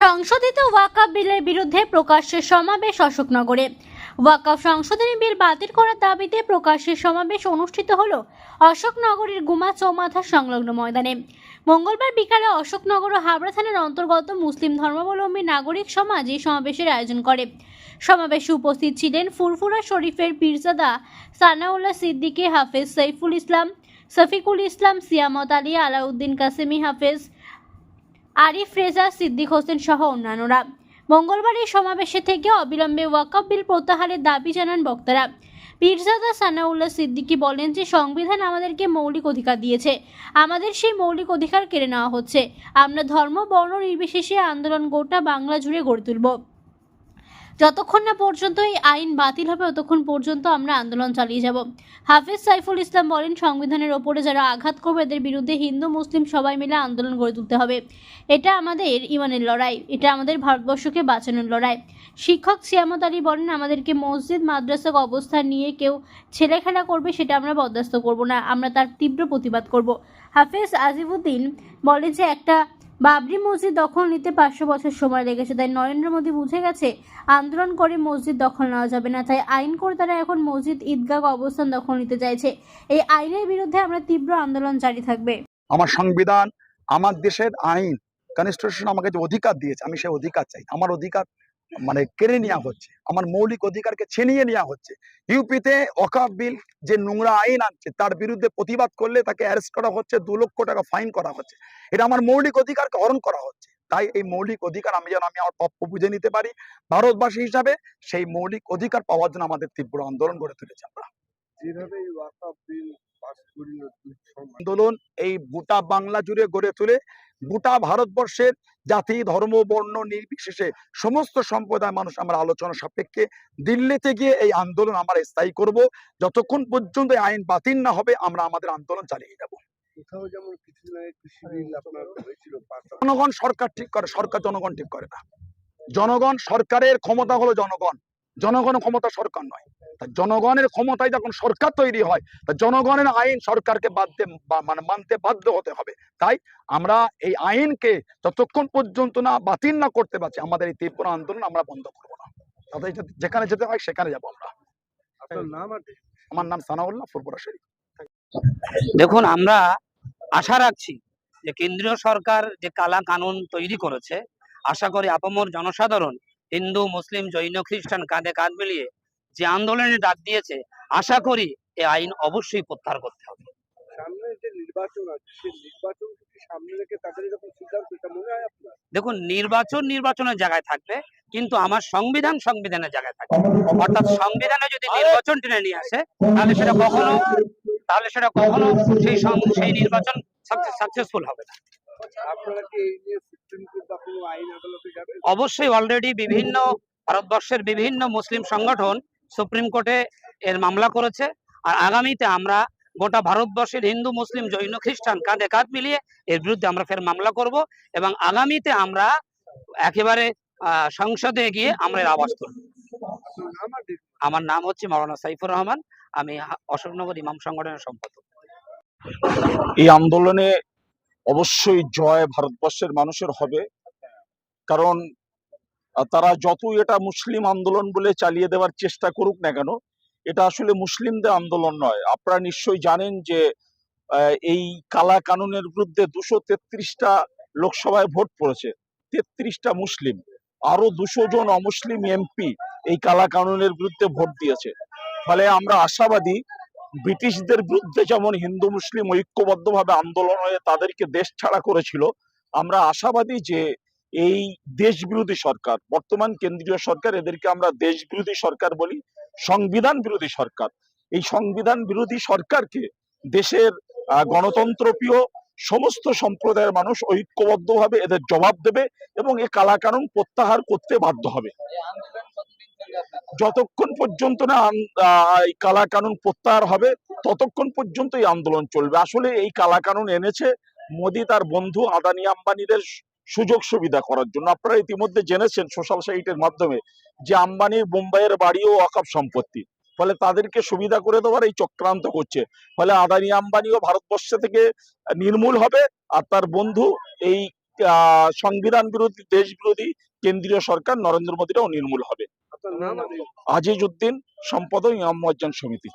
সংশোধিত ওয়াকাফ বিলের বিরুদ্ধে প্রকাশ্যে সমাবেশ অশোকনগরে। ওয়াকাফ সংশোধনী বিল বাতিল করার দাবিতে প্রকাশ্যে সমাবেশ অনুষ্ঠিত হল অশোকনগরের গুমা চৌমাথা সংলগ্ন ময়দানে। মঙ্গলবার বিকালে অশোকনগর ও হাবড়া থানার অন্তর্গত মুসলিম ধর্মাবলম্বী নাগরিক সমাজ এই সমাবেশের আয়োজন করে। সমাবেশে উপস্থিত ছিলেন ফুরফুরা শরীফের পীরজাদা সানাউল্লাহ সিদ্দিকী হাফেজ সৈফুল ইসলাম, শফিকুল ইসলাম, সিয়ামত আলী, আলাউদ্দিন কাসেমি হাফেজ আরিফ, রেজা, সিদ্দিক হোসেন সহ অন্যান্যরা। মঙ্গলবার এই সমাবেশে থেকে অবিলম্বে ওয়াকফ বিল প্রত্যাহারের দাবি জানান বক্তারা। পীরজাদা সানাউল্লাহ সিদ্দিকি বলেন যে, সংবিধান আমাদেরকে মৌলিক অধিকার দিয়েছে। আমাদের সেই মৌলিক অধিকার কেড়ে নেওয়া হচ্ছে। আমরা ধর্ম, বর্ণ নির্বিশেষে আন্দোলন গোটা বাংলা জুড়ে গড়ে তুলব। যতক্ষণ না পর্যন্ত এই আইন বাতিল হবে ততক্ষণ পর্যন্ত আমরা আন্দোলন চালিয়ে যাব। হাফিজ সাইফুল ইসলাম বলেন, সংবিধানের ওপরে যারা আঘাত করবে, এদের বিরুদ্ধে হিন্দু, মুসলিম সবাই মিলে আন্দোলন গড়ে তুলতে হবে। এটা আমাদের ইমানের লড়াই, এটা আমাদের ভারতবর্ষকে বাঁচানোর লড়াই। শিক্ষক সিয়ামত আলী বলেন, আমাদেরকে মসজিদ, মাদ্রাসা অবস্থান নিয়ে কেউ ছেলেখেলা করবে, সেটা আমরা বরদাস্ত করব না, আমরা তার তীব্র প্রতিবাদ করব। হাফেজ আজিবুদ্দিন বলে যে, একটা বাবরি মসজিদ দখল নিতে পাঁচশো বছর সময় লেগেছে, তাই নরেন্দ্র মোদী বুঝে গেছে, আন্দোলন করে মসজিদ দখল নেওয়া যাবে না, তাই আইন করে তারা এখন মসজিদ ঈদগাহ অবস্থান দখল নিতে চাইছে। এই আইনের বিরুদ্ধে আমরা তীব্র আন্দোলন জারি থাকবে। আমার সংবিধান, আমার দেশের আইন কনস্টিটিউশন আমাকে যে অধিকার দিয়েছে, আমি সেই অধিকার চাই, আমার অধিকার মানে কেড়ে নেওয়া হচ্ছে। আমার মৌলিক অধিকারকে ছিনিয়ে নেওয়া হচ্ছে। ইউপিতে অকাপ বিল যে নোংরা আইন আনছে, তার বিরুদ্ধে প্রতিবাদ করলে তাকে অ্যারেস্ট করা হচ্ছে, দু লক্ষ টাকা ফাইন করা হচ্ছে। এটা আমার মৌলিক অধিকারকে হরণ করা হচ্ছে। তাই এই মৌলিক অধিকার আমি যেন আমি আমার প্রাপ্য বুঝে নিতে পারি, ভারতবাসী হিসাবে সেই মৌলিক অধিকার পাওয়ার জন্য আমাদের তীব্র আন্দোলন গড়ে তুলেছি আমরা। যেভাবে এই ওয়াকফ বিল আন্দোলন এই গোটা বাংলা জুড়ে গড়ে তুলে। গোটা ভারতবর্ষের জাতি ধর্ম বর্ণ নির্বিশেষে সমস্ত সম্প্রদায় মানুষ আমরা আলোচনা সাপেক্ষে দিল্লিতে গিয়ে এই আন্দোলন আমরা স্থায়ী করব। যতক্ষণ পর্যন্ত আইন বাতিল না হবে আমরা আমাদের আন্দোলন চালিয়ে যাব। জনগণ সরকার ঠিক করে সরকার জনগণ ঠিক করে না। জনগণ সরকারের ক্ষমতা হলো জনগণ। জনগণ ক্ষমতা সরকার নয়। তা জনগণের ক্ষমতায় যখন সরকার তৈরি হয় তা জনগণের আইন সরকারকে বাধ্যে মানে মানতে বাধ্য হতে হবে। তাই আমরা এই আইনকে যতক্ষণ পর্যন্ত না বাতিল না করতে পারছি আমাদের এই তীব্র আন্দোলন আমরা বন্ধ করব না। যে- যেখানে যেতে হয় সেখানে যাব আমরা। আমার নাম সানাউল্লাহ ফুরপুরা শরীফ। দেখুন আমরা আশা রাখছি যে কেন্দ্রীয় সরকার যে কালা কানুন তৈরি করেছে আশা করি আপামর জনসাধারণ হিন্দু মুসলিম জৈন খ্রিস্টান কাঁধে কাঁধ মিলিয়ে যে আন্দোলনে ডাক দিয়েছে আশা করি এই আইন অবশ্যই প্রত্যাহার করতে হবে। দেখুন নির্বাচন নির্বাচনের জায়গায় থাকবে কিন্তু আমার সংবিধান সংবিধানের জায়গায় থাকবে। অর্থাৎ সংবিধানে যদি নির্বাচন টেনে নিয়ে আসে তাহলে সেটা কখনো তাহলে সেটা কখনো সেই সেই নির্বাচন সাকসেসফুল হবে না। অবশ্যই অলরেডি বিভিন্ন ভারতবর্ষের বিভিন্ন মুসলিম সংগঠন সুপ্রিম কোর্টে এর মামলা করেছে। আর আগামীতে আমরা গোটা ভারতবর্ষের হিন্দু, মুসলিম, জৈন, খ্রিস্টান কাঁধে কাঁধ মিলিয়ে এর বিরুদ্ধে আমরা ফের মামলা করব এবং আগামীতে আমরা একেবারে সংসদে গিয়ে আমরা এর আওয়াজ তুলব। আমার নাম হচ্ছে মাওলানা সাইফুর রহমান। আমি অশোকনগর ইমাম সংগঠনের সম্পাদক। এই আন্দোলনে অবশ্যই জয় ভারতবর্ষের মানুষের হবে। কারণ তারা যতই এটা মুসলিম আন্দোলন বলে চালিয়ে দেওয়ার চেষ্টা করুক না কেন, এটা আসলে মুসলিমদের আন্দোলন নয়। আপনারা নিশ্চয়ই জানেন যে এই কালা কানুনের বিরুদ্ধে দুশো তেত্রিশটা লোকসভায় ভোট পড়েছে, তেত্রিশটা মুসলিম। আরও দুশো জন অমুসলিম এমপি এই কালা কানুনের বিরুদ্ধে ভোট দিয়েছে। ফলে আমরা আশাবাদী, ব্রিটিশদের বিরুদ্ধে যেমন হিন্দু মুসলিম ঐক্যবদ্ধভাবে আন্দোলন হয়ে তাদেরকে দেশ ছাড়া করেছিল, আমরা আশাবাদী যে এই দেশ বিরোধী সরকার, বর্তমান কেন্দ্রীয় সরকার, এদেরকে আমরা দেশ বিরোধী সরকার বলি, সংবিধান বিরোধী সরকার। এই সংবিধান বিরোধী সরকারকে দেশের গণতন্ত্রপ্রিয় সমস্ত সম্প্রদায়ের মানুষ ঐক্যবদ্ধভাবে এদের জবাব দেবে এবং এ কালাকানুন প্রত্যাহার করতে বাধ্য হবে। যতক্ষণ পর্যন্ত না এই কালা কানুন প্রত্যাহার হবে, ততক্ষণ পর্যন্ত এই আন্দোলন চলবে। আসলে এই কালাকানুন এনেছে মোদি তার বন্ধু আদানি আম্বানিদের সুযোগ সুবিধা করার জন্য। আপনারা ইতিমধ্যে জেনেছেন সোশ্যাল সাইটের মাধ্যমে যে আম্বানির বোম্বাইয়ের বাড়িও অকাপ সম্পত্তি। ফলে তাদেরকে সুবিধা করে দেওয়ার এই চক্রান্ত করছে ফলে আদানি আম্বানিও ভারতবর্ষ থেকে নির্মূল হবে আর তার বন্ধু এই সংবিধান বিরোধী দেশ বিরোধী কেন্দ্রীয় সরকার নরেন্দ্র মোদীরাও নির্মূল হবে। আজিজ উদ্দিন সম্পাদক ইমাম সমিতি।